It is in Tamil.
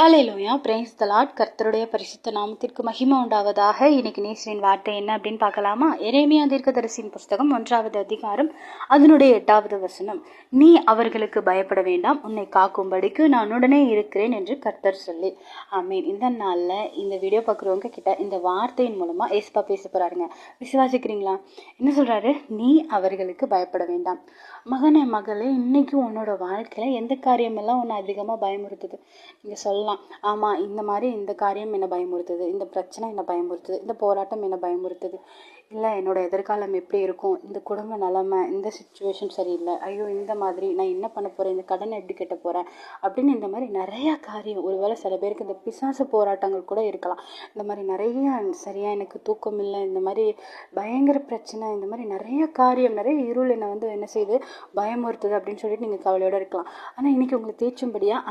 ஹalleluya லோயா the தலாட் கர்த்தருடைய பரிசுத்த நாமத்திற்கு மகிமை உண்டாவதாக. இன்னைக்கு நேசரின் வார்த்தை என்ன அப்படின்னு பார்க்கலாமா? எரேமியா தீர்க்கதரிசியின் புஸ்தகம் ஒன்றாவது அதிகாரம் அதனுடைய எட்டாவது வசனம். நீ அவர்களுக்கு பயப்பட வேண்டாம் உன்னை காக்கும்படிக்கு நான் உடனே இருக்கிறேன் என்று கர்த்தர் சொல்லி. ஆமீன். இந்த நாளில் இந்த வீடியோ பார்க்குறவங்க கிட்ட இந்த வார்த்தையின் மூலமாக ஏசப்பா பேச போகிறாருங்க விசுவாசிக்கிறீங்களா? என்ன சொல்கிறாரு நீ அவர்களுக்கு பயப்பட வேண்டாம். மகனே மகளே இன்னைக்கு உன்னோட வாழ்க்கையில் எந்த காரியமெல்லாம் உன்னை அதிகமாக பயமுறுத்துது? நீங்கள் சொல்லலாம். ஆமாம் இந்த மாதிரி இந்த காரியம் என்னை பயமுறுத்துது. இந்த பிரச்சனை என்னை பயமுறுத்துது. இந்த போராட்டம் என்னை பயமுறுத்துது. இல்லை என்னோட எதிர்காலம் எப்படி இருக்கும்? இந்த குடும்ப நிலமை இந்த சுச்சுவேஷன் சரியில்லை. ஐயோ இந்த மாதிரி நான் என்ன பண்ண போகிறேன் இந்த கடனை எப்படி கட்ட போகிறேன் அப்படின்னு இந்த மாதிரி நிறையா காரியம். ஒருவேளை சில பேருக்கு இந்த பிசாசு போராட்டங்கள் கூட இருக்கலாம். இந்த மாதிரி நிறைய சரியாக எனக்கு தூக்கம் இல்லை. இந்த மாதிரி பயங்கர பிரச்சனை. இந்த மாதிரி நிறைய காரியம் நிறைய இருள் என்னை வந்து என்ன செய்யுது பயமுறுத்துது அப்படின்னு சொல்லிட்டு நீங்கள் கவலையோடு இருக்கலாம். ஆனால் இன்றைக்கி உங்களுக்கு தேய்ச்சும்படியாக